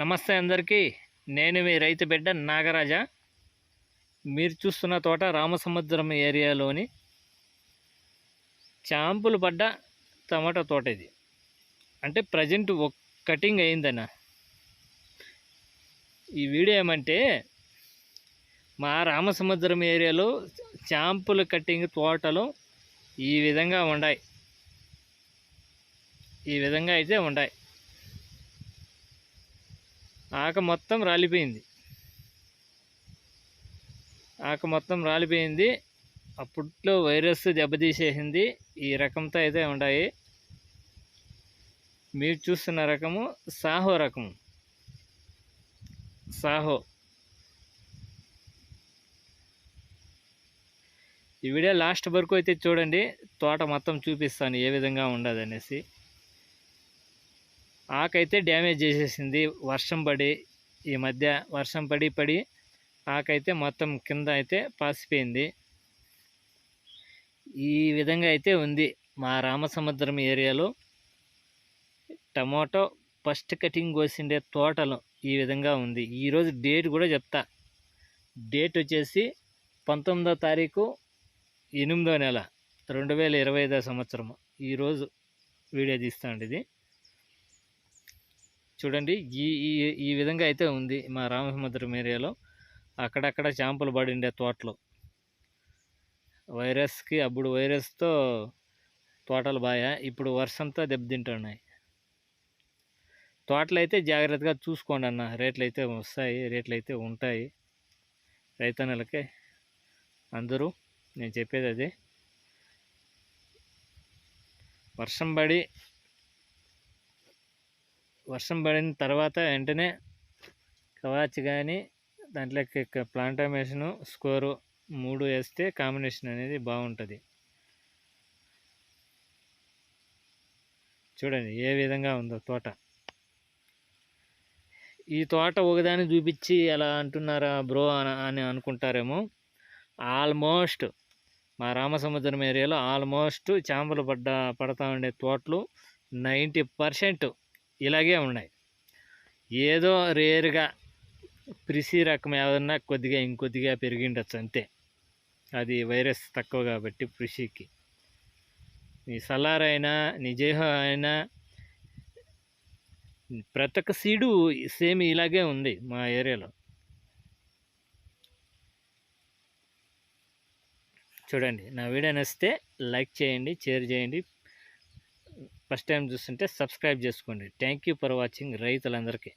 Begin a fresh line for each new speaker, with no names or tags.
నమస్తే అందరికీ. నేను మీ రైతు బిడ్డ నాగరాజ. మీరు చూస్తున్న తోట రామసముద్రం ఏరియాలోని చాంపులు పడ్డ టమాటా తోట ఇది. అంటే ప్రజెంట్ ఒక కటింగ్ అయిందన్న. ఈ వీడియో ఏమంటే మా రామసముద్రం ఏరియాలో చాంపుల కటింగ్ తోటలు ఈ విధంగా ఉన్నాయి ఈ విధంగా అయితే ఉన్నాయి ఆక మొత్తం రాలిపోయింది. ఆక మొత్తం రాలిపోయింది. అప్పట్లో వైరస్ దెబ్బతీసేసింది. ఈ రకంతో అయితే ఉన్నాయి. మీరు చూస్తున్న రకము సాహో రకము. సాహో. ఈ వీడియో లాస్ట్ వరకు అయితే చూడండి. తోట మొత్తం చూపిస్తాను ఏ విధంగా ఉండదు అనేసి ఆకైతే డ్యామేజ్ చేసేసింది. వర్షం పడి ఈ మధ్య వర్షం పడి పడి ఆకైతే మొత్తం కింద అయితే పాసిపోయింది. ఈ విధంగా అయితే ఉంది మా రామసముద్రం ఏరియాలో. టమాటో ఫస్ట్ కటింగ్ కోసిండే తోటలు ఈ విధంగా ఉంది. ఈరోజు డేట్ కూడా చెప్తా. డేట్ వచ్చేసి పంతొమ్మిదో తారీఖు ఎనిమిదో నెల రెండు వేల ఇరవై ఐదో సంవత్సరము. ఈరోజు వీడియో తీస్తాండి ఇది చూడండి ఈ ఈ ఈ విధంగా అయితే ఉంది మా రామసముద్రం ఏరియాలో. అక్కడక్కడ చాంపులు పడిండే తోటలు. వైరస్కి అప్పుడు వైరస్తో తోటలు బాగా ఇప్పుడు వర్షంతో దెబ్బతింటున్నాయి. తోటలు అయితే జాగ్రత్తగా చూసుకోండి అన్న రేట్లు అయితే వస్తాయి రేట్లు అయితే ఉంటాయి రైతన్నలకే. అందరూ నేను చెప్పేది అదే. వర్షం పడి వర్షం పడిన తర్వాత వెంటనే కవాచ్ కానీ దాంట్లోకి ప్లాంటామేషను స్కోరు మూడు వేస్తే కాంబినేషన్ అనేది బాగుంటుంది చూడండి ఏ విధంగా ఉందో తోట. ఈ తోట ఒకదాన్ని చూపించి ఎలా అంటున్నారా బ్రో అని అనుకుంటారేమో. ఆల్మోస్ట్ మా రామసముద్రం ఏరియాలో ఆల్మోస్ట్ చేపలు పడ్డ పడతా ఉండే తోటలు నైంటీ పర్సెంట్ ఇలాగే ఉన్నాయి. ఏదో రేరుగా ప్రిసి రకం ఏదన్నా కొద్దిగా ఇంకొద్దిగా పెరిగిండొచ్చు అంతే. అది వైరస్ తక్కువ కాబట్టి కృషికి నీ సలార్ అయినా నీ అయినా ప్రతి ఒక్క సీడు సేమ్ ఇలాగే ఉంది మా ఏరియాలో. చూడండి నా వీడియో నచ్చితే లైక్ చేయండి షేర్ చేయండి. ఫస్ట్ టైం చూస్తుంటే సబ్స్క్రైబ్ చేసుకోండి. థ్యాంక్ యూ ఫర్ వాచింగ్ రైతులందరికీ.